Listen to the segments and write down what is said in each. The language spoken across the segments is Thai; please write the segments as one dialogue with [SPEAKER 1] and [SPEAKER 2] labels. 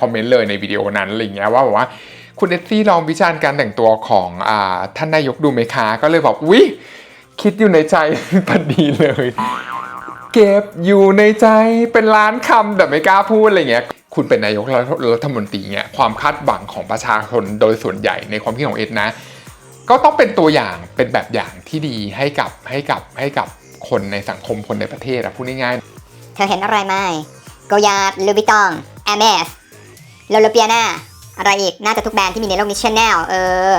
[SPEAKER 1] คอมเมนต์เลยในวิดีโอนั้นอะไรเงี้ยว่าแบบว่าคุณเอสซี่ลองวิจารณ์การแต่งตัวของอท่านนายกดูไหมคะ ก็เลยบอกอุ๊ยคิดอยู่ในใจพอดีเลย เก็บอยู่ในใจเป็นล้านคำแต่ไม่กล้าพูดอะไรเงี้ยคุณเป็นนายกรัฐมนตรีเงี้ยความคาดหวังของประชาชนโดยส่วนใหญ่ในความคิดของเอ็ดนะ ก็ต้องเป็นตัวอย่างเป็นแบบอย่างที่ดีให้กับให้กับให้กับคนในสังคมคนในประเทศอะพูดง่ายๆ
[SPEAKER 2] เธอเห็นอะไรไหมโกยาดลูบิตองแอมเอส โลโลเปียนาอะไรอีก น่าจะทุกแบรนด์ที่มีในโลกนี้ชแนลเออ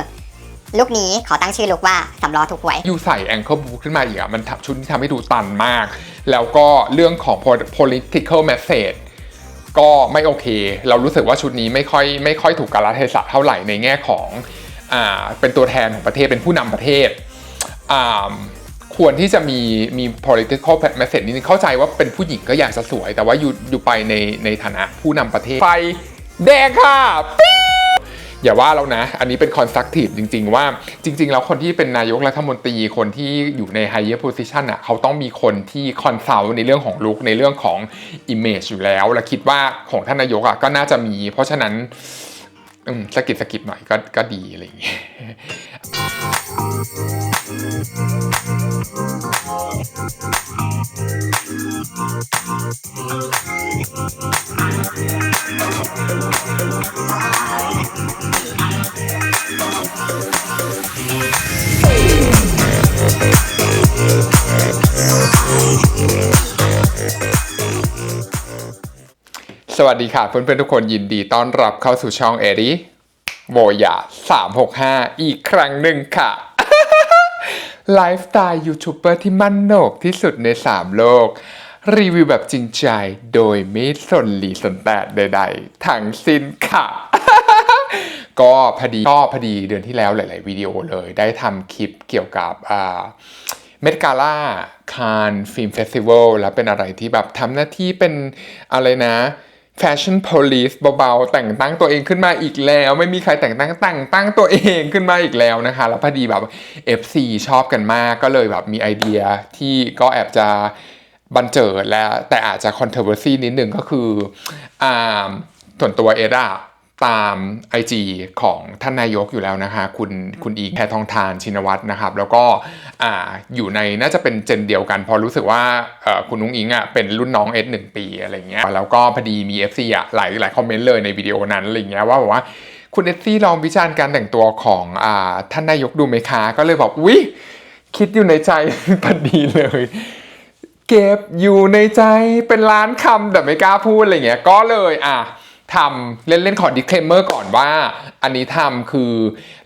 [SPEAKER 2] ลุกนี้ขอตั้งชื่อลุกว่าสำล้อถูกหวย
[SPEAKER 1] ยูใส่แองเกิลบูขึ้นมาอีกอะมันชุดที่ทำให้ดูตันมาก แล้วก็เรื่องของ political message ก็ไม่โอเค เรารู้สึกว่าชุดนี้ไม่ค่อยไม่ค่อยถูกกาลเทศะเท่าไหร่ในแง่ของอ่าเป็นตัวแทนของประเทศเป็นผู้นำประเทศอ่าควรที่จะมีมี political message นิดนึงเข้าใจว่าเป็นผู้หญิงก็อยากจะสวย แต่ว่าอยู่อยู่ไปในในฐานะผู้นำประเทศไฟ แดงค่ะปิ๊อย่าว่าเรานะ อันนี้เป็นคอนสตรักทีฟจริง ๆ ว่าจริง ๆ แล้วคนที่เป็นนายกรัฐมนตรีคนที่อยู่ในไฮเออร์โพสิชันอะเขาต้องมีคนที่คอนซัลท์ในเรื่องของลุคในเรื่องของอิมเมจอยู่แล้ว และคิดว่าของท่านนายกอะก็น่าจะมี เพราะฉะนั้น สกิดสกิดหน่อยก็ก็ดีอะไรอย่างเงี้ย สวัสดีค่ะเพื่อนๆทุกคนยินดีต้อนรับเข้าสู่ช่องเอริโบยา365 อีกครั้งหนึ่งค่ะไลฟ์สไตล์ยูทูบเบอร์ที่มั่นโหนกที่สุดใน 3 โลก รีวิวแบบจริงใจโดยไม่สนหลีสนแตะใดๆทั้งสิ้นค่ะ ก็พอดีก็พอดีเดือนที่แล้วหลาย ๆ วิดีโอเลย ได้ทำคลิปเกี่ยวกับอ่าเมดกาล่าคานฟิล์มเฟสติวัลแล้วเป็นอะไรที่แบบทำหน้าที่เป็นอะไรนะ แฟชั่นโพลิสเบาๆ แต่งตั้งตัวเองขึ้นมาอีกแล้ว ไม่มีใครแต่งตั้งแต่งตั้งตัวเองขึ้นมาอีกแล้วนะคะ แล้วพอดีแบบ FC ชอบกันมากก็เลยแบบมีไอเดียที่ก็แอบจะบันเจิดแล้ว แต่อาจจะ controversy นิดหนึ่งก็คืออ่าส่วนตัวเอดอะ ตาม IG ของท่านนายกอยู่แล้วนะคะ คุณคุณอีกแพทองทานชินวัตรนะครับ แล้วก็อ่าอยู่ในน่าจะเป็นเจนเดียวกัน พอรู้สึกว่าเอ่อคุณนุ้งอิงอะเป็นรุ่นน้องเอสหนึ่งปีอะไรเงี้ยแล้วก็พอดีมี FC อะหลายหลายคอมเมนต์เลยในวิดีโอนั้นอะไรเงี้ยว่าแบบว่าคุณเอสซี่ลองวิจารณ์การแต่งตัวของอ่าท่านนายกดูไหมคะก็เลยบอกอุ๊ยคิดอยู่ในใจพอดีเลยเก็บอยู่ในใจเป็นล้านคำแต่ไม่กล้าพูดอะไรเงี้ยก็เลยอะ ทำเล่นๆขอ disclaimer ก่อนว่าอันนี้ทำคือ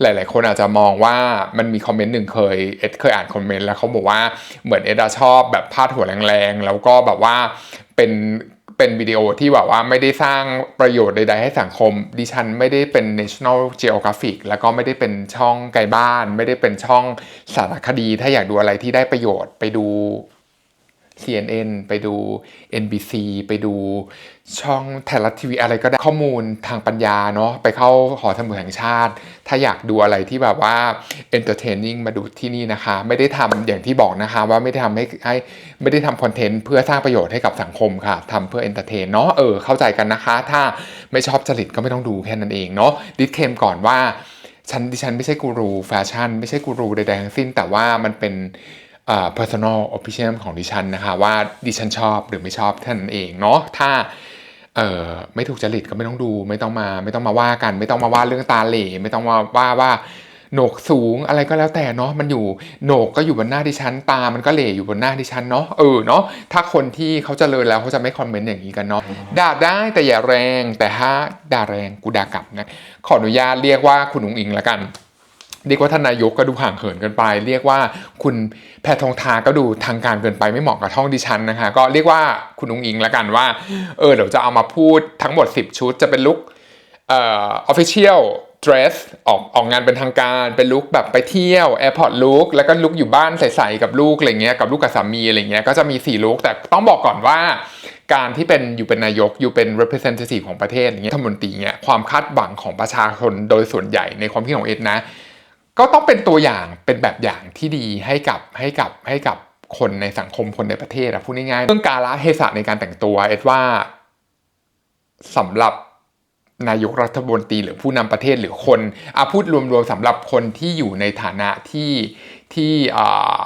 [SPEAKER 1] หลาย ๆ คนอาจจะมองว่ามันมีคอมเมนต์หนึ่งเคยเอ็ดเคยอ่านคอมเมนต์แล้วเขาบอกว่าเหมือนเอ็ดชอบแบบพาดหัวแรงๆ แล้วก็แบบว่าเป็นเป็นวิดีโอที่แบบว่าไม่ได้สร้างประโยชน์ใด ๆ ให้สังคม ดิฉันไม่ได้เป็น National Geographic แล้วก็ไม่ได้เป็นช่องไกลบ้าน ไม่ได้เป็นช่องสารคดี ถ้าอยากดูอะไรที่ได้ประโยชน์ไปดู CNN ไปดู NBC ไปดูช่องไทยรัฐทีวีอะไรก็ได้ข้อมูลทางปัญญาเนาะไปเข้าหอสมุดแห่งชาติ ถ้าอยากดูอะไรที่แบบว่า entertaining มาดูที่นี่นะคะ ไม่ได้ทำอย่างที่บอกนะคะ ว่าไม่ได้ทำให้ให้ไม่ได้ทำคอนเทนต์เพื่อสร้างประโยชน์ให้กับสังคมค่ะทำเพื่อ entertain เนาะเออเข้าใจกันนะคะ ถ้าไม่ชอบจริตก็ไม่ต้องดูแค่นั้นเองเนาะดิสเคมก่อนว่าฉันดิฉันไม่ใช่กูรูแฟชั่น ไม่ใช่กูรูใดๆทั้งสิ้น แต่ว่ามันเป็น personal opinion ของดิฉันนะคะ ว่าดิฉันชอบหรือไม่ชอบเท่านั้นเองเนาะถ้าเอ่อไม่ถูกจริตก็ไม่ต้องดู ไม่ต้องมาไม่ต้องมาว่ากัน ไม่ต้องมาว่าเรื่องตาเหล่ไม่ต้องมาว่าว่าโหนกสูงอะไรก็แล้วแต่เนาะมันอยู่โหนกก็อยู่บนหน้าดิฉัน ตามันก็เหล่อยู่บนหน้าดิฉันเนาะเออเนาะถ้าคนที่เขาเจริญแล้วเขาจะไม่คอมเมนต์อย่างนี้กันเนาะด่าได้แต่อย่าแรงแต่ถ้าด่าแรงกูด่ากลับนะขออนุญาตเรียกว่าคุณอุงอิงละกัน เรียกว่าท่านนายกก็ดูห่างเหินเกินไป เรียกว่าคุณแพทองทาก็ดูทางการเกินไปไม่เหมาะกับช่องดิฉันนะคะ ก็เรียกว่าคุณนุงอิงล้วกันว่าเออเดี๋ยวจะเอามาพูดทั้งหมด 10 ชุดจะเป็นลุคเอ่อ official dress ออกออกงานเป็นทางการ เป็นลุคแบบไปเที่ยว airport look แล้วก็ลุคอยู่บ้านใส่ๆกับลูกอะไรเงี้ยกับลูกกับสามีอะไรเงี้ยก็จะมี4ลุคแต่ต้องบอกก่อนว่า การที่เป็นอยู่เป็นนายกอยู่เป็น representative ของประเทศอย่างเงี้ยรัฐมนตรีเงี้ยความคาดหวังของประชาชนโดยส่วนใหญ่ในความคิดของเอ็ดนะ ก็ต้องเป็นตัวอย่างเป็นแบบอย่างที่ดีให้กับให้กับให้กับคนในสังคมคนในประเทศนะพูดง่ายๆเรื่องกาลเทศะในการแต่งตัวเอ็ดว่าสำหรับนายกรัฐมนตรีหรือผู้นำประเทศหรือคนอาพูดรวมๆสำหรับคนที่อยู่ในฐานะที่ที่อ่า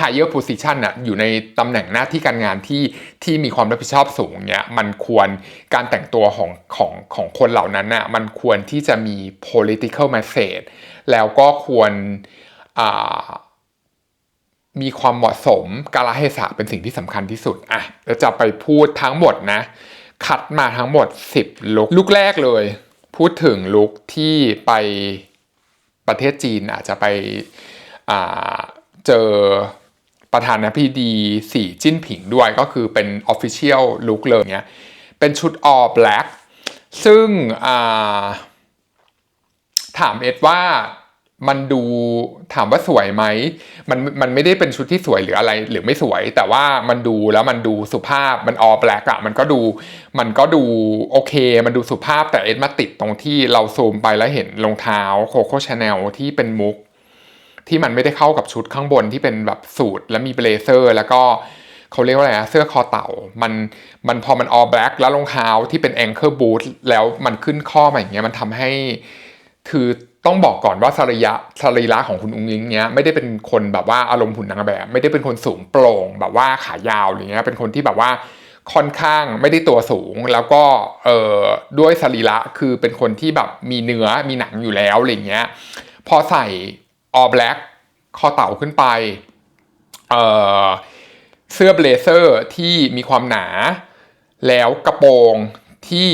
[SPEAKER 1] higher position น่ะอยู่ในตำแหน่งหน้าที่การงานที่ที่มีความรับผิดชอบสูงเนี้ยมันควรการแต่งตัวของของของคนเหล่านั้นน่ะมันควรที่จะมี political message แล้วก็ควรอ่ามีความเหมาะสมกาลเทศะเป็นสิ่งที่สำคัญที่สุดอะแล้วจะไปพูดทั้งหมดนะ คัดมาทั้งหมด 10 ลุกลุกแรกเลย พูดถึงลุกที่ไปประเทศจีนอาจจะไปอ่าเจอ ประธานาธิบดีสีจิ้นผิงด้วยก็คือเป็น Official ลุกเลยเนี้ยเป็นชุด all black ซึ่งาถามเอ็ดว่ามันดูถามว่าสวยไหมมันมันไม่ได้เป็นชุดที่สวยหรืออะไรหรือไม่สวย แต่ว่ามันดูแล้วมันดูสุภาพมันออแบล็กอะมันก็ดู มันก็ดูโอเค มันดูสุภาพแต่เอ็ดมาติดตรงที่เราซูมไปแล้วเห็นรองเท้าโคโค่ชาแนลที่เป็นมุก ที่มันไม่ได้เข้ากับชุดข้างบนที่เป็นแบบสูทแล้วมีเบลเซอร์ แล้วก็เขาเรียกว่าอะไรนะเสื้อคอเต่า มันมันพอมันออแบล็กแล้วรองเท้าที่เป็นแองเกิลบูทแล้วมันขึ้นข้อมาอย่างเงี้ยมันทำให้คือต้องบอกก่อนว่าสรีระสรีระของคุณอุ้งอิงเนี้ยไม่ได้เป็นคนแบบว่าอารมณ์หุ่นนางแบบ ไม่ได้เป็นคนสูงโปร่ง แบบว่าขายาวอะไรเงี้ยเป็นคนที่แบบว่าค่อนข้างไม่ได้ตัวสูงแล้วก็เอ่อด้วยสรีระคือเป็นคนที่แบบมีเนื้อมีหนังอยู่แล้วอะไรเงี้ยพอใส่ ออ l แบล็กคอเต่าขึ้นไปเเสื้อเบลเซอร์ที่มีความหนา แล้วกระโปรงที่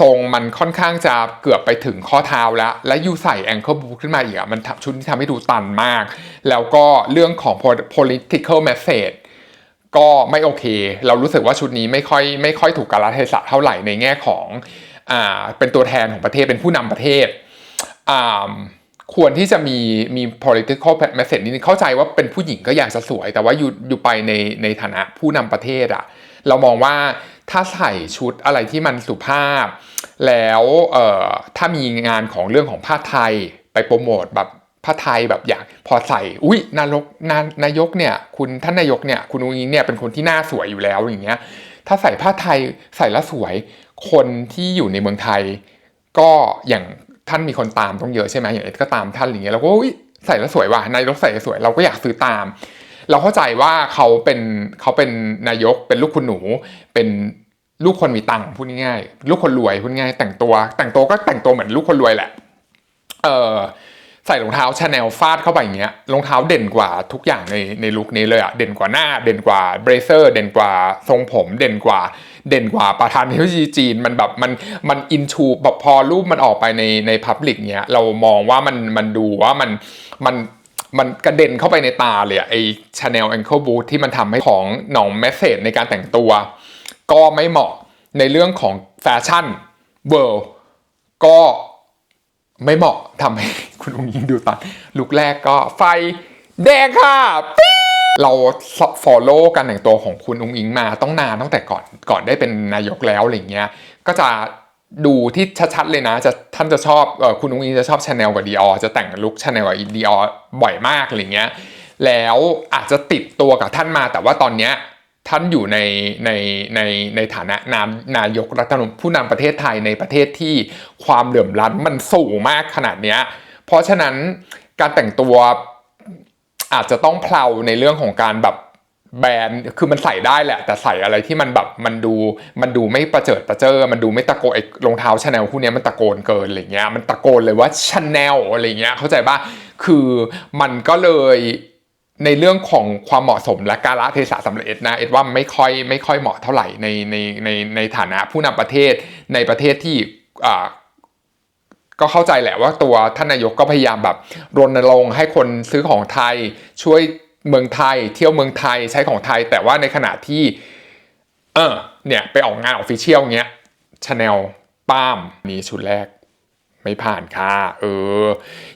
[SPEAKER 1] ทรงมันค่อนข้างจะเกือบไปถึงข้อเท้าแล้ว และยูใส่แองเกิลบูขึ้นมาอีกอะมันชุดที่ทำให้ดูตันมาก แล้วก็เรื่องของ political message ก็ไม่โอเค เรารู้สึกว่าชุดนี้ไม่ค่อยไม่ค่อยถูกกาลเทศะเท่าไหร่ในแง่ของอ่าเป็นตัวแทนของประเทศเป็นผู้นำประเทศอ่า ควรที่จะมีมี political message นิดนึงเข้าใจว่าเป็นผู้หญิงก็อยากจะสวย แต่ว่าอยู่อยู่ไปในในฐานะผู้นำประเทศอะเรามองว่าถ้าใส่ชุดอะไรที่มันสุภาพ แล้วเอ่อถ้ามีงานของเรื่องของผ้าไทยไปโปรโมทแบบผ้าไทยแบบอยากพอใส่อุ้ยนายกนานายกเนี่ยคุณท่านนายกเนี่ยคุณอุ้งอิงเนี่ยเป็นคนที่หน้าสวยอยู่แล้วอย่างเงี้ยถ้าใส่ผ้าไทยใส่แล้วสวยคนที่อยู่ในเมืองไทย ก็อย่าง ท่านมีคนตามต้องเยอะใช่ไหมอย่างเอ็ดก็ตามท่านอย่างเงี้ยเราก็ใส่แล้วสวยว่ะนายกใส่แล้วสวย เราก็อยากซื้อตาม เราเข้าใจว่าเขาเป็นเขาเป็นนายกเป็นลูกคุณหนู เป็นลูกคนมีตังค์พูดง่ายๆลูกคนรวยพูดง่ายแต่งตัว แต่งตัวก็แต่งตัวเหมือนลูกคนรวยแหละ เออใส่รองเท้าชาแนลฟาดเข้าไปอย่างเงี้ยรองเท้าเด่นกว่าทุกอย่างในในลุคนี้เลยอะเด่นกว่าหน้า เด่นกว่าเบรเซอร์ เด่นกว่าทรงผม เด่นกว่า เด่นกว่าประธานาธิบดีจีนมันแบบมันมันอินชูแบบพอรูปมันออกไปในในพับลิกเนี้ยเรามองว่ามันมันดูว่ามันมันมันกระเด็นเข้าไปในตาเลยอะไอชาแนลแองเกิลบูทที่มันทำให้ของหนองแมสเซจในการแต่งตัว ก็ไม่เหมาะในเรื่องของแฟชั่นเวิลด์ก็ไม่เหมาะทำให้คุณอุ้งยิงดูตันลุกแรกก็ไฟแดงค่ะปิ๊ง เรา follow การแต่งตัวของคุณอุ้งอิงมาต้องนานตั้งแต่ก่อนก่อนได้เป็นนายกแล้วอะไรเงี้ยก็จะดูที่ชัดๆเลยนะจะท่านจะชอบคุณอุ้งอิงจะชอบชาแนลกับดีออจะแต่งลุคชาแนลกับดีออบ่อยมากอะไรเงี้ยแล้วอาจจะติดตัวกับท่านมา แต่ว่าตอนเนี้ยท่านอยู่ในในในในฐานะนามนายกรัฐมนตรีผู้นำประเทศไทยในประเทศที่ความเหลื่อมล้ำมันสูงมากขนาดเนี้ยเพราะฉะนั้นการแต่งตัว อาจจะต้องเพลาในเรื่องของการแบบแบรนด์คือมันใส่ได้แหละ แต่ใส่อะไรที่มันแบบมันดูมันดูไม่ประเจิดประเจอ มันดูไม่ตะโกนไอ้รองเท้าชาแนลคู่นี้มันตะโกนเกินอะไรเงี้ยมันตะโกนเลยว่าชาแนลอะไรเงี้ยเข้าใจป่ะคือมันก็เลยในเรื่องของความเหมาะสมและกาละเทศะสำหรับเอ็ดนะเอ็ดว่าไม่ค่อยไม่ค่อยเหมาะเท่าไหร่ในในในในฐานะผู้นำประเทศในประเทศที่อ่า ก็เข้าใจแหละว่าตัวท่านนายกก็พยายามแบบรณรงค์ให้คนซื้อของไทยช่วยเมืองไทย เที่ยวเมืองไทยใช้ของไทย แต่ว่าในขณะที่ เออเนี่ยไปออกงานออฟฟิเชียลเงี้ยชาแนลป้ามนี่ชุดแรก ไม่ผ่านค่ะ เออ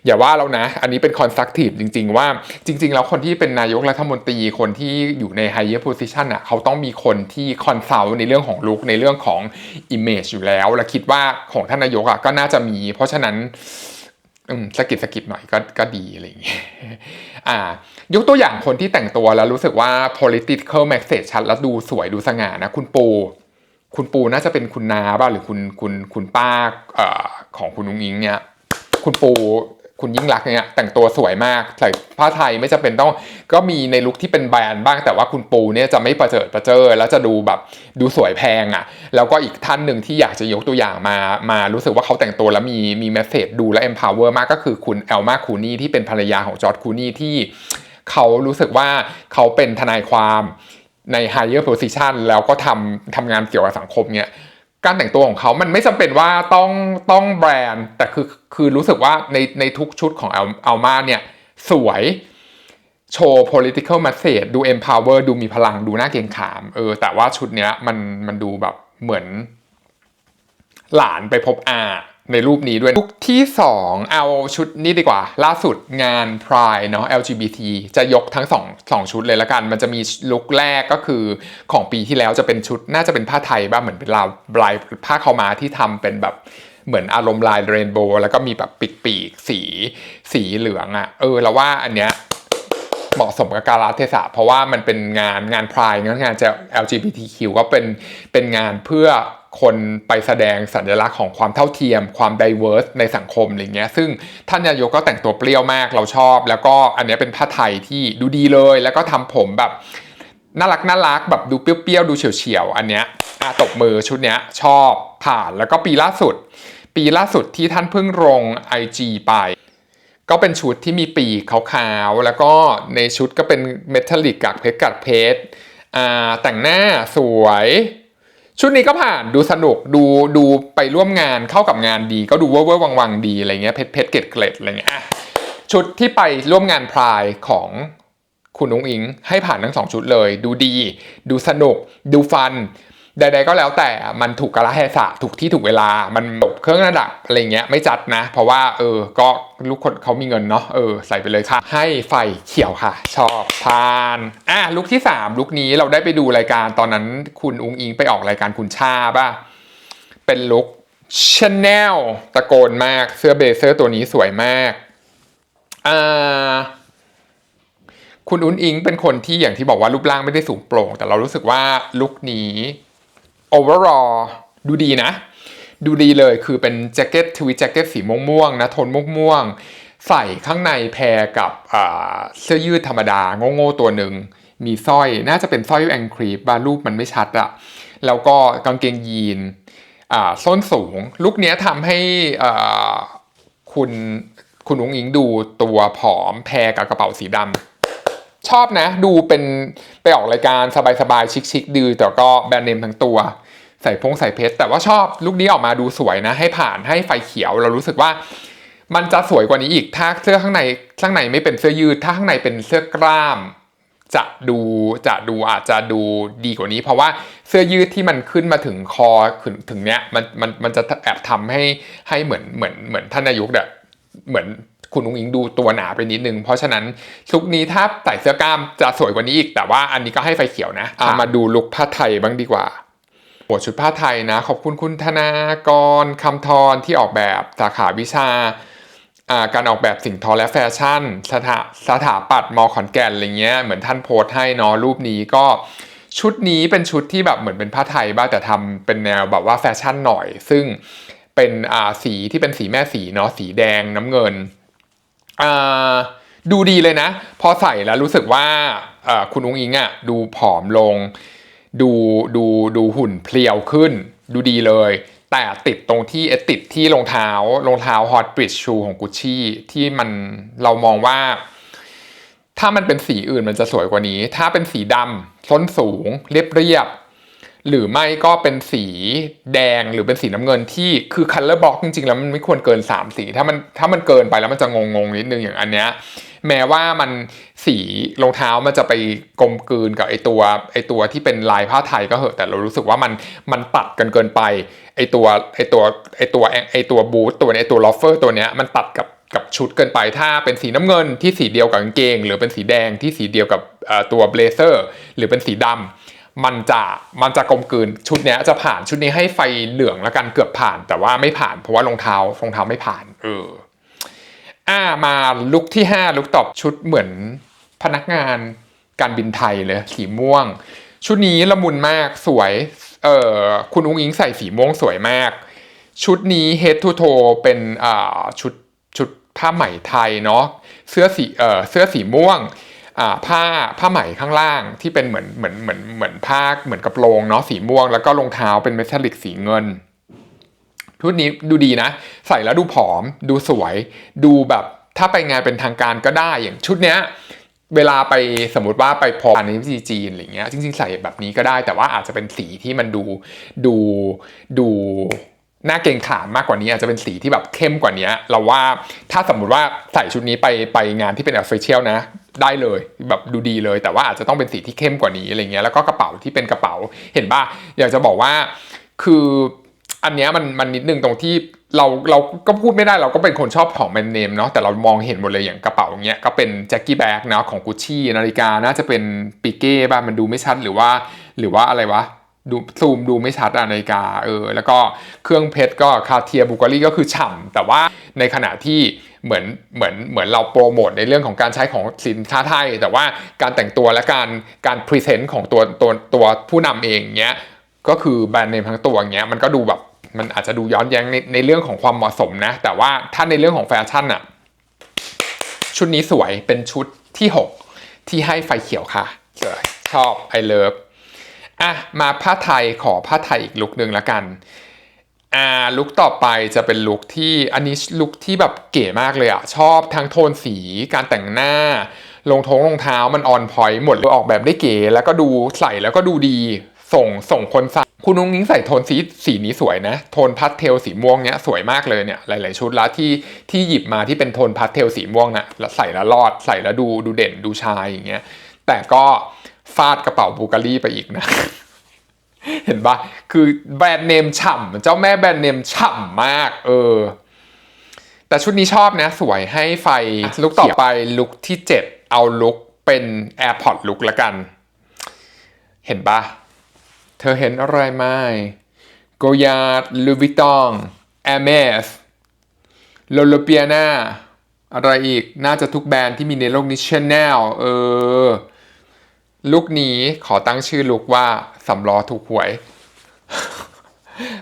[SPEAKER 1] อย่าว่าเรานะ อันนี้เป็นคอนซักทีฟจริง ๆ ว่าจริง ๆ แล้วคนที่เป็นนายกรัฐมนตรีคนที่อยู่ใน higher position อะเขาต้องมีคนที่คอนซัลท์ในเรื่องของลุคในเรื่องของ image อยู่แล้ว และคิดว่าของท่านนายกอะก็น่าจะมี เพราะฉะนั้นสกิดสกิดหน่อยก็ก็ดีอะไรอย่างเงี้ยอ่ายกตัวอย่างคนที่แต่งตัวแล้วรู้สึกว่า political message ชัดแล้วดูสวยดูสง่านะ คุณปู คุณปูน่าจะเป็นคุณนาบ้าหรือคุณคุณคุณป้าอของคุณนุ้งอิงเนี่ยคุณปูคุณยิ่งรักเนี่ยแต่งตัวสวยมากใส่ผ้าไทยไม่จำเป็นต้องก็มีในลุคที่เป็นแบรนด์บ้างแต่ว่าคุณปูเนี่ยจะไม่ประเจิดประเจอแล้วจะดูแบบดูสวยแพงอะ่ะ แล้วก็อีกท่านหนึ่งที่อยากจะยกตัวอย่างมามารู้สึกว่าเขาแต่งตัวแล้วมีมีเมสเซจดูและ empower มากก็คือคุณเอลมาคูนี่ที่เป็นภรรยาของจอร์ดคูนี่ที่เขารู้สึกว่าเขาเป็นทนายความ ใน higher position แล้วก็ทำทำงานเกี่ยวกับสังคมเนี่ยการแต่งตัวของเขามันไม่จำเป็นว่าต้องต้องแบรนด์ แต่คือคือรู้สึกว่าในในทุกชุดของอัลอัลมาเนี่ยสวยโชว์ political message ดู empower ดูมีพลังดูน่าเกรงขามเออแต่ว่าชุดเนี้ยมันมันดูแบบเหมือนหลานไปพบอา ในรูปนี้ด้วยลุคที่ 2 เอาชุดนี้ดีกว่า ล่าสุดงาน Pride เนาะ LGBT จะยกทั้งสองสองชุดเลยละกัน มันจะมีลุคแรกก็คือของปีที่แล้วจะเป็นชุดน่าจะเป็นผ้าไทยบ้างเหมือนเป็นลายลายผ้าขาวมาที่ทำเป็นแบบเหมือนอารมณ์ลายเรนโบว์แล้วก็มีแบบปีกปีกสีสีเหลืองอะ่ะเออแล้วว่าอันเนี้ยเหมาะสมกับกาลเทศะเพราะว่ามันเป็นงานงานพรายงานจะ LGBTQ ก็เป็นเป็นงานเพื่อ คนไปแสดงสัญลักษณ์ของความเท่าเทียม ความ diverse ในสังคมอะไรเงี้ย ซึ่งท่านนายกก็แต่งตัวเปรี้ยวมากเราชอบ แล้วก็อันนี้เป็นผ้าไทยที่ดูดีเลย แล้วก็ทำผมแบบน่ารักน่ารักแบบดูเปรี้ยวๆดูเฉียวๆอันเนี้ยอะตบมือชุดเนี้ยชอบผ่านแล้วก็ปีล่าสุด ปีล่าสุดที่ท่านเพิ่งลง IG ไปก็เป็นชุดที่มีปีกขาวๆ แล้วก็ในชุดก็เป็นเมทัลลิกกากเพชรกากเพชรอ่าแต่งหน้าสวย ชุดนี้ก็ผ่านดูสนุกดูดูไปร่วมงานเข้ากับงานดี ก็ดูเวอร์เวอร์วังวังๆดีอะไรเงี้ยเพชรเพชรเกล็ดเกล็ดอะไรเงี้ยชุดที่ไปร่วมงานพรายของคุณนุ้งอิง ให้ผ่านทั้งสองชุดเลย ดูดี ดูสนุก ดูฟัน ใดๆก็แล้วแต่มันถูกกาลเทศะถูกที่ถูกเวลามันตบเครื่องระดับอะไรเงี้ยไม่จัดนะ เพราะว่าเออก็ลูกคนเขามีเงินเนาะเออใส่ไปเลยค่ะ ให้ไฟเขียวค่ะ ชอบทานอะลุกที่ 3 ลุกนี้เราได้ไปดูรายการตอนนั้นคุณอุ้งอิงไปออกรายการคุณชาป่ะ เป็นลุกชาแนลตะโกนมากเสื้อเบเซอร์ตัวนี้สวยมากอ่าคุณอุ้นอิงเป็นคนที่อย่างที่บอกว่ารูปร่างไม่ได้สูงโปร่ง แต่เรารู้สึกว่าลุคนี้ overall ดูดีนะ ดูดีเลยคือเป็นแจ็คเก็ตทวิแจ็คเก็ตสีม่วงๆนะโทนม่วงๆใส่ข้างในแพรกับเสื้อยืดธรรมดาโง่ๆตัวหนึ่งมีสร้อยน่าจะเป็นสร้อยแองครีบารูปมันไม่ชัดอะแล้วก็กางเกงยีนส้นสูง ลุคเนี้ยทำให้คุณคุณอุ้งอิงดูตัวผอมแพรกับกระเป๋าสีดำชอบนะ ดูเป็นไปออกรายการสบายๆ ชิคๆดีแต่ก็แบรนด์เนมทั้งตัว ใส่พงใส่เพชรแต่ว่าชอบลุคนี้ออกมาดูสวยนะ ให้ผ่านให้ไฟเขียวเรารู้สึกว่า มันจะสวยกว่านี้อีกถ้าเสื้อข้างในข้างในไม่เป็นเสื้อยืด ถ้าข้างในเป็นเสื้อกล้าม จะดูจะดูอาจจะดูดีกว่านี้ เพราะว่าเสื้อยืดที่มันขึ้นมาถึงคอถึงถึงเนี้ยมันมันมันจะแอบทำให้ให้เหมือนเหมือนเหมือนท่านนายกเนี่ยเหมือนคุณอุ้งอิงดูตัวหนาไปนิดนึง เพราะฉะนั้นลุคนี้ถ้าใส่เสื้อกล้ามจะสวยกว่านี้อีก แต่ว่าอันนี้ก็ให้ไฟเขียวนะอะมาดูลุคผ้าไทยบ้างดีกว่า วดชุดผ้าไทยนะ ขอบคุณคุณธนากรคำทรที่ออกแบบสาขาวิชาการออกแบบสิ่งทอและแฟชั่น สถาสถาปัตย์มอขอนแก่นอะไรเงี้ยเหมือนท่านโพสต์ให้เนาะรูปนี้ก็ชุดนี้เป็นชุดที่แบบเหมือนเป็นผ้าไทยบ้างแต่ทำเป็นแนวแบบว่าแฟชั่นหน่อย ซึ่งเป็นสีที่เป็นสีแม่สีเนาะสีแดงน้ำเงินดูดีเลยนะ พอใส่แล้วรู้สึกว่าคุณอุ้งอิงอะดูผอมลง ดูดูดูหุ่นเพลียวขึ้น ดูดีเลย แต่ติดตรงที่ติดที่รองเท้ารองเท้า Hot Bridge Shoe ของ Gucci ที่มันเรามองว่า ถ้ามันเป็นสีอื่นมันจะสวยกว่านี้ ถ้าเป็นสีดำส้นสูงเรียบเรียบ หรือไม่ก็เป็นสีแดงหรือเป็นสีน้ำเงินที่คือ color block จริงๆ แล้วมันไม่ควรเกิน 3 สี ถ้ามันถ้ามันเกินไปแล้วมันจะงงๆนิดนึงอย่างอันเนี้ยแม้ว่ามันสีรองเท้ามันจะไปกลมกลืนกับไอตัวไอตัวที่เป็นลายผ้าไทยก็เหอะแต่เรารู้สึกว่ามันมันตัดกันเกินไปไอตัวไอตัวไอตัวไอตัวบูทตัวเนี้ยไอตัวลอฟเฟอร์ตัวเนี้ยมันตัดกับกับชุดเกินไปถ้าเป็นสีน้ำเงินที่สีเดียวกับกางเกง หรือเป็นสีแดงที่สีเดียวกับตัวเบลเซอร์หรือเป็นสีดำ มันจะมันจะกลมกลืนชุดเนี้ยจะผ่านชุดนี้ให้ไฟเหลืองแล้วกันเกือบผ่าน แต่ว่าไม่ผ่านเพราะว่ารองเท้ารองเท้าไม่ผ่าน เอออ่ามาลุกที่ 5 ลุกตอบชุดเหมือนพนักงานการบินไทยเลยสีม่วง ชุดนี้ละมุนมากสวยเอ่อคุณอุ้งอิงใส่สีม่วงสวยมาก ชุดนี้ head to toe เป็นอ่าชุดชุดผ้าไหมไทยเนาะเสื้อสีเอ่อเสื้อสีม่วงอ่า ผ้าผ้าไหมข้างล่างที่เป็นเหมือนเหมือนเหมือนเหมือนผ้าเหมือนกระโปรงเนาะสีม่วง แล้วก็รองเท้าเป็นเมทัลลิกสีเงินชุดนี้ดูดีนะ ใส่แล้วดูผอม ดูสวย ดูแบบถ้าไปงานเป็นทางการก็ได้อย่างชุดเนี้ยเวลาไปสมมติว่าไปพอในวิธีจีนอะไรเงี้ยจริงๆใส่แบบนี้ก็ได้ แต่ว่าอาจจะเป็นสีที่มันดูดูดูน่าเกงขามมากกว่านี้อาจจะเป็นสีที่แบบเข้มกว่านี้เราว่าถ้าสมมุติว่าใส่ชุดนี้ไปไปงานที่เป็นออฟฟิเชียลนะ ได้เลยแบบดูดีเลย แต่ว่าอาจจะต้องเป็นสีที่เข้มกว่านี้อะไรเงี้ยแล้วก็กระเป๋าที่เป็นกระเป๋าเห็นป่ะอยากจะบอกว่าคืออันเนี้ยมันมันนิดนึงตรงที่เราเราก็พูดไม่ได้เราก็เป็นคนชอบของแบรนด์เนมเนาะแต่เรามองเห็นหมดเลยอย่างกระเป๋าเงี้ยก็เป็นแจ็คกี้แบ็กเนาะของกุชชี่นาฬิกาน่าจะเป็นปีเก้บ้างมันดูไม่ชัดหรือว่า หรือว่าอะไรวะ ดูซูมดูไม่ชัดอะนาฬิกาเออแล้วก็เครื่องเพชรก็คาเทียบูการีก็คือฉ่ำแต่ว่าในขณะที่เหมือนเหมือนเหมือนเราโปรโมทในเรื่องของการใช้ของสินค้าไทย แต่ว่าการแต่งตัวและการการพรีเซนต์ของตัวตัวตัวผู้นำเองเงี้ยก็คือแบรนด์เนมทั้งตัวอย่างเงี้ยมันก็ดูแบบมันอาจจะดูย้อนแย้งในในเรื่องของความเหมาะสมนะ แต่ว่าถ้าในเรื่องของแฟชั่นอะชุดนี้สวยเป็นชุดที่ 6 ที่ให้ไฟเขียวค่ะชอบ I love อะมาผ้าไทยขอผ้าไทยอีกลุกหนึ่งละกันอ่าลุกต่อไปจะเป็นลุกที่อันนี้ลุกที่แบบเก๋มากเลยอะชอบทั้งโทนสีการแต่งหน้า ลงท้องรองเท้ามันออนพอยต์หมดเลยออกแบบได้เก๋แล้วก็ดูใส่แล้วก็ดูดี ส่งส่งคนใส่คุณนุ้งนิ้งใส่โทนสีสีนี้สวยนะ โทนพาสเทลสีม่วงเนี้ยสวยมากเลยเนี่ยหลาย ๆ ชุดล้วที่ที่หยิบมาที่เป็นโทนพาสเทลสีม่วงนะแล้วใส่แล้วรอดใส่แล้วดูดูเด่นดูชายอย่างเงี้ยแต่ก็ ฟาดกระเป๋าบูการีไปอีกนะ เห็นปะคือแบรนด์เนมฉ่ำเจ้าแม่แบรนด์เนมฉ่ำมาก เออ แต่ชุดนี้ชอบนะ สวยให้ไฟลุกต่อไปลุกที่ 7 เอาลุกเป็น AirPod ลุกละกัน เห็นปะเธอเห็นอะไรไหมโกยาดลูวิตองแอมเมสโลโลเปียนาอะไรอีก น่าจะทุกแบรนด์ที่มีในโลกนี้ชแนลเออ ลุกนี้ขอตั้งชื่อลุกว่าสำล้อถูกหวย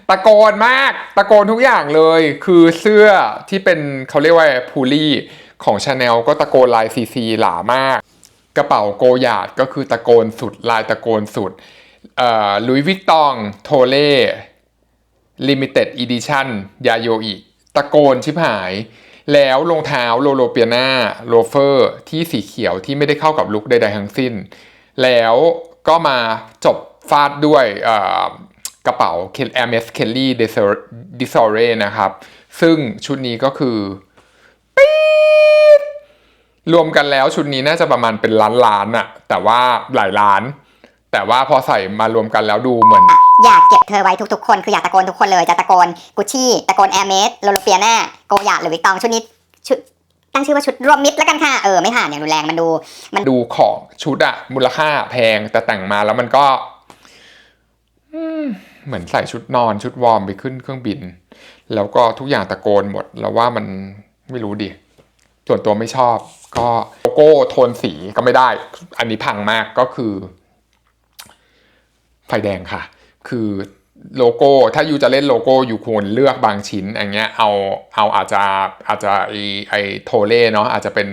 [SPEAKER 1] ตะโกนมาก ตะโกนทุกอย่างเลย คือเสื้อที่เป็นเขาเรียกว่าพูลี่ของชาแนลก็ตะโกนลายซีซีหลามาก กระเป๋าโกยาดก็คือตะโกนสุดลายตะโกนสุดลุยวิตตอง โทเล่ Limited Edition ยาโยอิตะโกนชิบหาย แล้วรองเท้าโลโลเปียนาโลเฟอร์ที่สีเขียวที่ไม่ได้เข้ากับลุคใดๆทั้งสิ้น แล้วก็มาจบฟาดด้วยกระเป๋า Hermes Kelly d e s o r e นะครับ ซึ่งชุดนี้ก็คือปี๊ดรวมกันแล้วชุดนี้น่าจะประมาณเป็นล้านล้านอะแต่ว่าหลายล้าน แต่ว่าพอใส่มารวมกันแล้วดูเหมือน
[SPEAKER 2] อยากเก็บเธอไว้ทุกๆคน คืออยากตะโกนทุกคนเลยจะตะโกนกุชชี่ตะโกนแอร์เมสโลโลเปียนาโกยาหรือวิกตองชุดนี้ชุด ตั้งชื่อว่าชุดรวมมิตรแล้วกันค่ะ เออไม่ผ่านอย่างรุนแรงมันดู มัน
[SPEAKER 1] ดูของชุดอะมูลค่าแพงแต่แต่งมาแล้วมันก็เหมือนใส่ชุดนอนชุดวอร์มไปขึ้นเครื่องบิน แล้วก็ทุกอย่างตะโกนหมด แล้วว่ามันไม่รู้ดิ ส่วนตัวไม่ชอบ ก็โลโก้โทนสีก็ไม่ได้ อันนี้พังมากก็คือ ไฟแดงค่ะ คือ โลโก้ถ้ายูจะเล่นโลโก้ยูควรเลือกบางชิ้นอย่างเงี้ยเอาเอาอาจจะอาจจะไอไอโทเล่เนาะอาจจะเป็น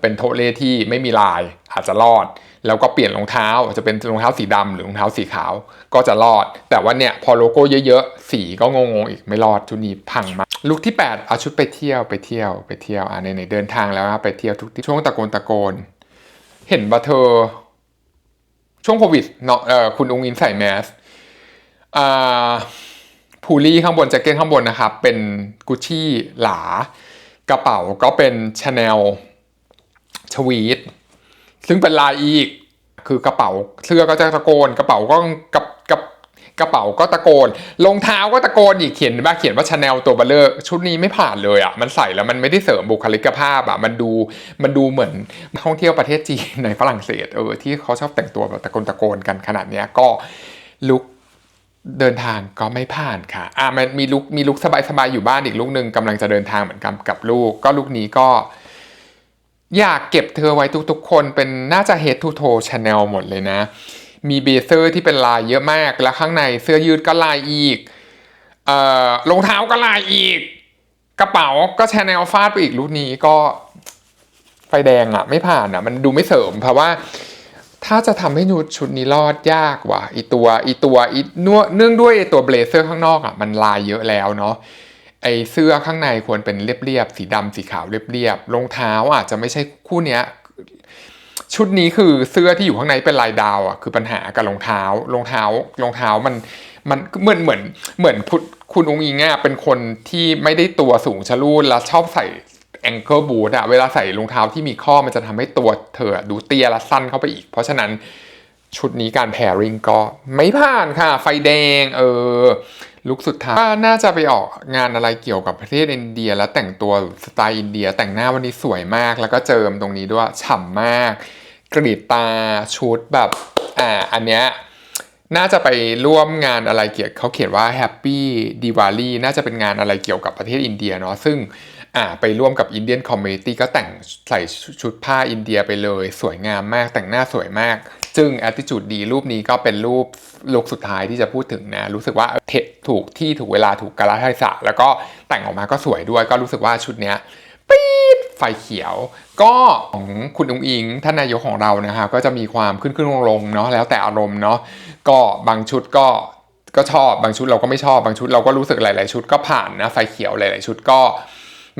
[SPEAKER 1] เป็นโทเล่ที่ไม่มีลายอาจจะรอด แล้วก็เปลี่ยนรองเท้าจะเป็นรองเท้าสีดำหรือรองเท้าสีขาวก็จะรอด แต่ว่าเนี่ยพอโลโก้เยอะๆ สีก็งงๆอีกไม่รอดชุดนี้พังมากลุคที่ 8 เอาชุดไปเที่ยวไปเที่ยวไปเที่ยวอ่าไหนเดินทางแล้วนะไปเที่ยวทุกที่ช่วงตะโกนตะโกน เห็นปะเธอช่วงโควิดเนาะเออคุณองค์อินใส่แมส พูลี่ข้างบนแจ็คเก็ตข้างบนนะครับ เป็นกุชชี่หลากระเป๋าก็เป็นชาแนลชวีตซึ่งเป็นลายอีก คือกระเป๋าเสื้อก็จะตะโกน กระเป๋าก็กับกับกระเป๋าก็ตะโกนรองเท้าก็ตะโกนอีกเขียนว่าเขียนว่าชาแนลตัวเบลเลอร์ชุดนี้ไม่ผ่านเลยอะมันใส่แล้วมันไม่ได้เสริมบุคลิกภาพอะมันดูมันดูเหมือนท่องเที่ยวประเทศจีนในฝรั่งเศสเออที่เขาชอบแต่งตัวแบบตะโกนตะโกนกันขนาดเนี้ยก็ลุก เดินทางก็ไม่ผ่านค่ะ อะมันมีลุกมีลุกสบายๆอยู่บ้านอีกลุกหนึ่งกำลังจะเดินทางเหมือนกันกับลูก ก็ลุกนี้ก็ อยากเก็บเธอไว้ทุกๆ คนเป็นน่าจะ head to toe channel หมดเลยนะ มีเบเซอร์ที่เป็นลายเยอะมาก แล้วข้างในเสื้อยืดก็ลายอีก เอ่อรองเท้าก็ลายอีก กระเป๋าก็ชาแนลฟาดไปอีกรุ่นนี้ก็ไฟแดงอะไม่ผ่านอะ มันดูไม่เสริมเพราะว่า ถ้าจะทำให้นูชุดนี้รอดยากว่ะอีตัวอีตัวอีนื่เนื่องด้วยไอตัวเบลเซอร์ข้างนอกอะมันลายเยอะแล้วเนาะไอเสื้อข้างในควรเป็นเรียบๆสีดำสีขาวเรียบๆรองเท้าอาจจะไม่ใช่คู่เนี้ยชุดนี้คือเสื้อที่อยู่ข้างในเป็นลายดาวอะคือปัญหากับรองเท้ารองเท้ารองเท้ามันมันเหมือนเหมือนเหมือนคุณองอิงอะเป็นคนที่ไม่ได้ตัวสูงชะลูดแล้วชอบใส่ แองเกิลบูทอะเวลาใส่รองเท้าที่มีข้อมันจะทำให้ตัวเธอดูเตี้ยและสั้นเข้าไปอีก เพราะฉะนั้นชุดนี้การแพริงก็ไม่ผ่านค่ะ ไฟแดง เออ ลุกสุดท้ายน่าจะไปออกงานอะไรเกี่ยวกับประเทศอินเดีย แล้วแต่งตัวสไตล์อินเดีย แต่งหน้าวันนี้สวยมาก แล้วก็เจิมตรงนี้ด้วยฉ่ำมาก กรีดตาชุดแบบ อ่า อันเนี้ยน่าจะไปร่วมงานอะไรเกี่ยวเขาเขียนว่า Happy Diwali น่าจะเป็นงานอะไรเกี่ยวกับประเทศอินเดียเนาะซึ่ง อ่าไปร่วมกับ Indian Community ก็แต่งใส่ชุดผ้าอินเดียไปเลย สวยงามมากแต่งหน้าสวยมากจึง attitude ดีรูปนี้ก็เป็นรูปลุกสุดท้ายที่จะพูดถึงนะ รู้สึกว่าเทถูกที่ถูกเวลาถูกกาลเทศะแล้วก็แต่งออกมาก็สวยด้วยก็รู้สึกว่าชุดเนี้ยปี๊ดไฟเขียว ก็ของคุณอุงอิงท่านนายกของเรานะฮะก็จะมีความขึ้นขึ้นลงลงๆเนาะแล้วแต่อารมณ์เนาะก็บางชุดก็ก็ชอบบางชุดเราก็ไม่ชอบบางชุดเราก็รู้สึกหลาย ๆ ชุดก็ผ่านนะไฟเขียวหลาย ๆ ชุดก็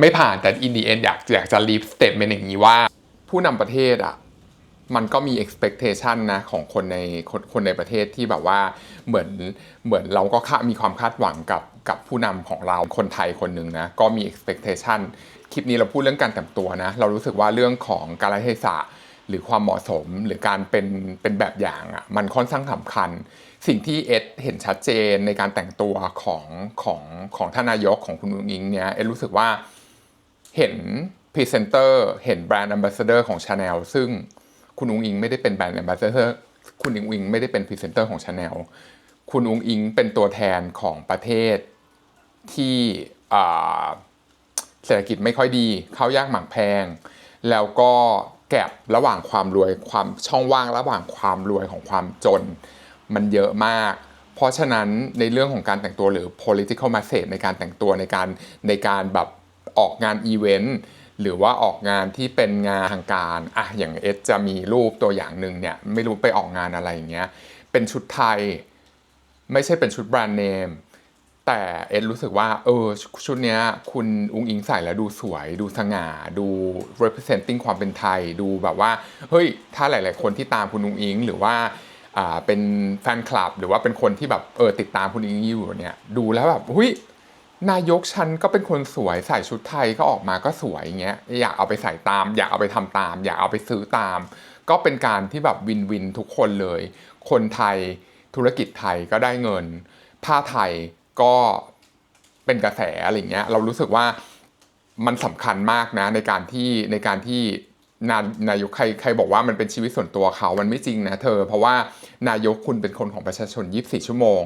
[SPEAKER 1] ไม่ผ่านแต่อินดีเอ็นอยากอยากจะรีฟสเตทเมนอย่างนี้ว่า ผู้นำประเทศอะมันก็มี expectation นะของคนในคนคนในประเทศที่แบบว่าเหมือนเหมือนเราก็คามีความคาดหวังกับกับผู้นำของเราคนไทยคนหนึ่งนะก็มี expectation คลิปนี้เราพูดเรื่องการแต่งตัวนะ เรารู้สึกว่าเรื่องของการเทศะหรือความเหมาะสมหรือการเป็นเป็นแบบอย่างอะ่ะมันค่อนข้างสำคัญ สิ่งที่เอสเห็นชัดเจนในการแต่งตัวของของของท่านนายกของคุณอุ้งอิงเนี่ยเอสรู้สึกว่า เห็นพรีเซนเตอร์เห็นแบรนด์ a อ b a s s a d o r ของ Chanel ซึ่งคุณอุ้งอิงไม่ได้เป็นแบรนด์แอมบาสเดอร์คุณอุ้งอิงไม่ได้เป็นพรีเซนเตอร์ของชาแนลคุณอุ้งอิงเป็นตัวแทนของประเทศที่เศรษฐกิจไม่ค่อยดีเข้ายากหมากแพง แล้วก็แกลบระหว่างความรวยความช่องว่างระหว่างความรวยของความจน มันเยอะมาก เพราะฉะนั้นในเรื่องของการแต่งตัวหรือ political message ในการแต่งตัวในการในการแบบ ออกงานอีเวนต์หรือว่าออกงานที่เป็นงานทางการอะอย่างเอสจะมีรูปตัวอย่างหนึ่งเนี่ยไม่รู้ไปออกงานอะไรอย่างเงี้ยเป็นชุดไทย ไม่ใช่เป็นชุดแบรนด์เนมแต่เอ็ดรู้สึกว่าเออชุดเนี้ยคุณอุ้งอิงใส่แล้วดูสวย ดูสง่า ดู representing ความเป็นไทย ดูแบบว่าเฮ้ยถ้าหลาย ๆ คนที่ตามคุณอุ้งอิง หรือว่าอ่าเป็นแฟนคลับ หรือว่าเป็นคนที่แบบเออติดตามคุณอิงอยู่เนี่ยดูแล้วแบบเฮ้ย นายกฉันก็เป็นคนสวยใส่ชุดไทยก็ออกมาก็สวยอย่างเงี้ยอยากเอาไปใส่ตาม อยากเอาไปทำตาม อยากเอาไปซื้อตาม ก็เป็นการที่แบบวินวินทุกคนเลย คนไทยธุรกิจไทยก็ได้เงิน ผ้าไทยก็เป็นกระแสอะไรเงี้ยเรารู้สึกว่ามันสำคัญมากนะในการที่ในการที่นายนายกใครใครบอกว่ามันเป็นชีวิตส่วนตัวเขา มันไม่จริงนะเธอ เพราะว่านายกคุณเป็นคนของประชาชน 24 ชั่วโมง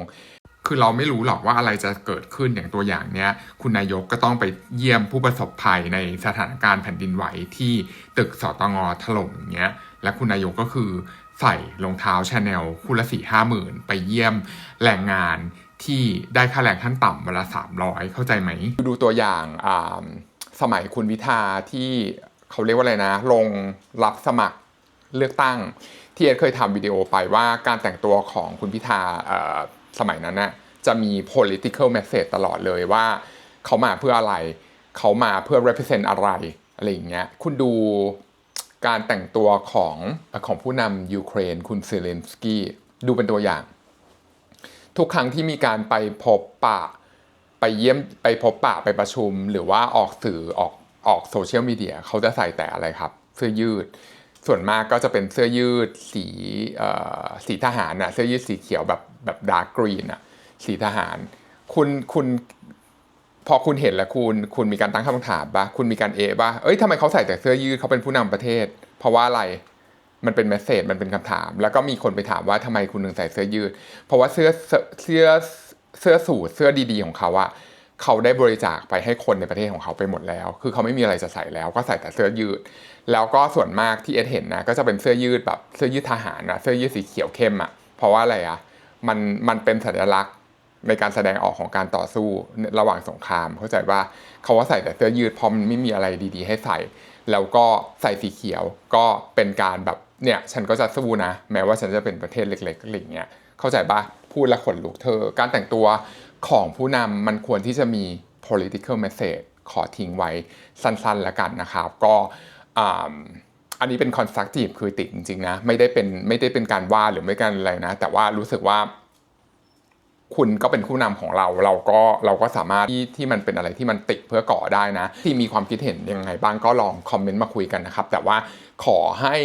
[SPEAKER 1] คือเราไม่รู้หรอกว่าอะไรจะเกิดขึ้นอย่างตัวอย่างเนี้ย คุณนายกก็ต้องไปเยี่ยมผู้ประสบภัยในสถานการณ์แผ่นดินไหวที่ตึกสตงถล่มเงี้ย และคุณนายกก็คือใส่รองเท้าชาแนลคู่ละสี่ห้าหมื่นไปเยี่ยมแรงงานที่ได้ค่าแรงขั้นต่ำวันละสามร้อยเข้าใจไหม ดูตัวอย่างอ่าสมัยคุณวิทาที่เขาเรียกว่าอะไรนะ ลงรับสมัครเลือกตั้ง ที่เอ็ดเคยทำวิดีโอไปว่าการแต่งตัวของคุณพิธา สมัยนั้นนะจะมี political message ตลอดเลยว่าเขามาเพื่ออะไร เขามาเพื่อ represent อะไรอะไรอย่างเงี้ยคุณดูการแต่งตัวของของผู้นำยูเครน คุณเซเลนสกี้ดูเป็นตัวอย่าง ทุกครั้งที่มีการไปพบปะไปเยี่ยมไปพบปะไปประชุม หรือว่าออกสื่อออกออกโซเชียลมีเดียเขาจะใส่แต่อะไรครับ เสื้อยืด ส่วนมากก็จะเป็นเสื้อยืดสีสีทหารนะเสื้อยืดสีเขียวแบบแบบดาร์กกรีนอะสีทหาร คุณคุณพอคุณเห็นแล้วคุณคุณมีการตั้งคำถามปะคุณมีการเอะปะเอ้ยทำไมเขาใส่แต่เสื้อยืดเขาเป็นผู้นำประเทศ เพราะว่าอะไรมันเป็นเมสเซจมันเป็นคำถาม แล้วก็มีคนไปถามว่าทำไมคุณถึงใส่เสื้อยืด เพราะว่าเสื้เสื้อเสื้อเสื้อสูทเสื้อดีๆ ของเขาอะ เขาได้บริจาคไปให้คนในประเทศของเขาไปหมดแล้ว คือเขาไม่มีอะไรจะใส่แล้วก็ใส่แต่เสื้อยืด แล้วก็ส่วนมากที่เอสเห็นนะก็จะเป็นเสื้อยืดแบบเสื้อยืดทหารนะเสื้อยืดสีเขียวเข้มอะเพราะว่าอะไรอะมันมันเป็นสัญลักษณ์ในการแสดงออกของการต่อสู้ระหว่างสงคราม เข้าใจว่าเขาว่าใส่แต่เสื้อยืดเพราะมันไม่มีอะไรดีๆ ให้ใส่ แล้วก็ใส่สีเขียวก็เป็นการแบบเนี่ยฉันก็จะสู้นะ แม้ว่าฉันจะเป็นประเทศเล็กๆอะไรอย่างเงี้ยเข้าใจปะพูดและขนลุกเธอ การแต่งตัว ของผู้นำมันควรที่จะมี political message ขอทิ้งไว้สั้นๆแล้วกันนะครับ ก็อันนี้เป็น constructive critic จริงๆนะไม่ได้เป็นไม่ได้เป็นการว่าหรือไม่การอะไรนะ แต่ว่ารู้สึกว่าคุณก็เป็นผู้นำของเราเราก็เราก็สามารถที่ที่มันเป็นอะไรที่มันติดเพื่อก่อได้นะ ที่มีความคิดเห็นยังไงบ้างก็ลองคอมเมนต์มาคุยกันนะครับ แต่ว่าขอให้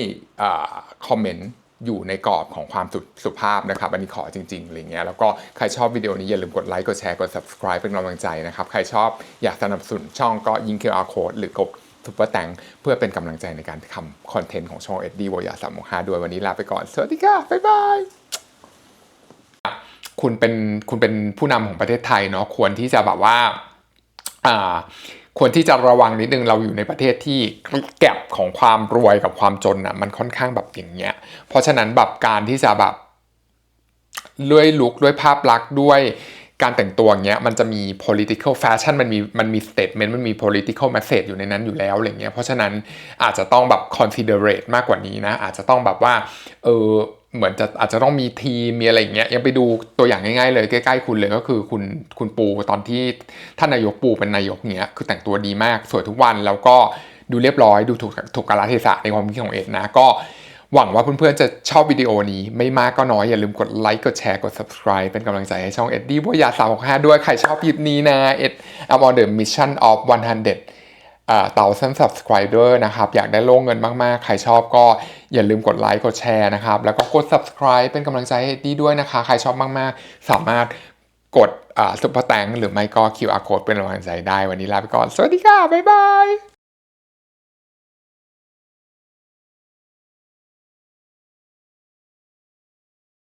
[SPEAKER 1] คอมเมนต์ อยู่ในกรอบของความสุสภาพนะครับ อันนี้ขอจริงๆอะไรเงี้ยแล้วก็ใครชอบวิดีโอนี้อย่าลืมกดไลค์กดแชร์กด subscribe เป็นกำลังใจนะครับ ใครชอบอยากสนับสนุนช่องก็ยิง QR code หรือกดซุปเปอร์แตงเพื่อเป็นกำลังใจในการทำคอนเทนต์ของช่องเอ็ดดี้วอยาสามห้าด้วยวันนี้ลาไปก่อน สวัสดีค่ะ บ๊ายบาย คุณเป็นคุณเป็นผู้นำของประเทศไทยเนาะควรที่จะแบบว่าอ่า ควรที่จะระวังนิดนึงเราอยู่ในประเทศที่แก็บของความรวยกับความจนอะมันค่อนข้างแบบอย่างเงี้ย เพราะฉะนั้นแบบการที่จะแบบด้วยลุคด้วยภาพลักษณ์ด้วยการแต่งตัวเงี้ยมันจะมี political fashion มันมีมันมี statement มันมี political message อยู่ในนั้นอยู่แล้วอะไรเงี้ยเพราะฉะนั้นอาจจะต้องแบบ considerate มากกว่านี้นะ อาจจะต้องแบบว่าเออ เหมือนจะอาจจะต้องมีทีมมีอะไรอย่างเงี้ยยังไปดูตัวอย่างง่ายๆเลยใกล้ๆคุณเลยก็คือคุณคุณปูตอนที่ท่านนายกปูเป็นนายกเงี้ยคือแต่งตัวดีมากสวยทุกวันแล้วก็ดูเรียบร้อยดูถูกถูกกาลเทศะในความคิดของเอ็ดนะก็หวังว่าเพื่อนๆจะชอบวิดีโอนี้ไม่มากก็น้อย อย่าลืมกดไลค์กดแชร์กด subscribe เป็นกำลังใจให้ช่องเอ็ดดี้บัวยาสามหกห้าด้วยใครชอบคลิปนี้นะเอ็ดอัพออเดอร์มิชชั่นออฟวันฮันเดด เต่าเซนสับสครายเดอร์นะครับ อยากได้โล่งเงินมาก ๆ ใครชอบก็อย่าลืมกดไลค์กดแชร์นะครับ แล้วก็กด subscribe เป็นกำลังใจให้ดีด้วยนะคะ ใครชอบมาก ๆ สามารถกดสุปแตงหรือไม่ก็ QR code เป็นกำลังใจได้วันนี้ลาไปก่อน สวัสดีค่ะ บ๊ายบาย